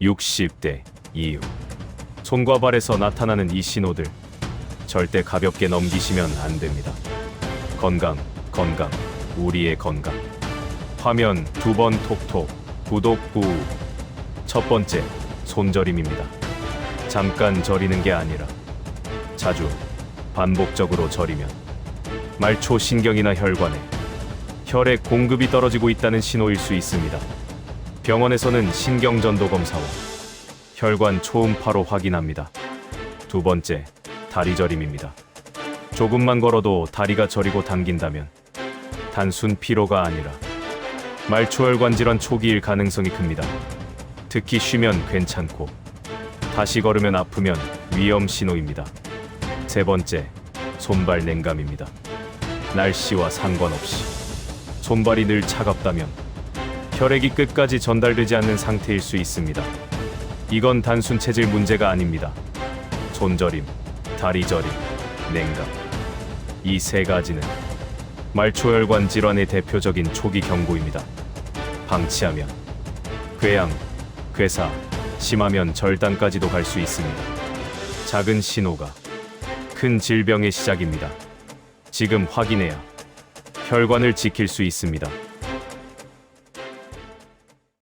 60대 이후 손과 발에서 나타나는 이 신호들 절대 가볍게 넘기시면 안 됩니다. 건강, 건강, 우리의 건강. 화면 두 번 톡톡 구독 후. 첫 번째 손저림입니다. 잠깐 저리는 게 아니라 자주 반복적으로 저리면 말초 신경이나 혈관에 혈액 공급이 떨어지고 있다는 신호일 수 있습니다. 병원에서는 신경전도 검사와 혈관 초음파로 확인합니다. 두 번째, 다리 저림입니다. 조금만 걸어도 다리가 저리고 당긴다면 단순 피로가 아니라 말초혈관 질환 초기일 가능성이 큽니다. 특히 쉬면 괜찮고 다시 걸으면 아프면 위험 신호입니다. 세 번째, 손발 냉감입니다. 날씨와 상관없이 손발이 늘 차갑다면 혈액이 끝까지 전달되지 않는 상태일 수 있습니다. 이건 단순 체질 문제가 아닙니다. 손저림, 다리 저림, 냉감. 이세 가지는 말초혈관 질환의 대표적인 초기 경고입니다. 방치하면 궤양, 괴사, 심하면 절단까지도 갈 수 있습니다. 작은 신호가 큰 질병의 시작입니다. 지금 확인해야 혈관을 지킬 수 있습니다.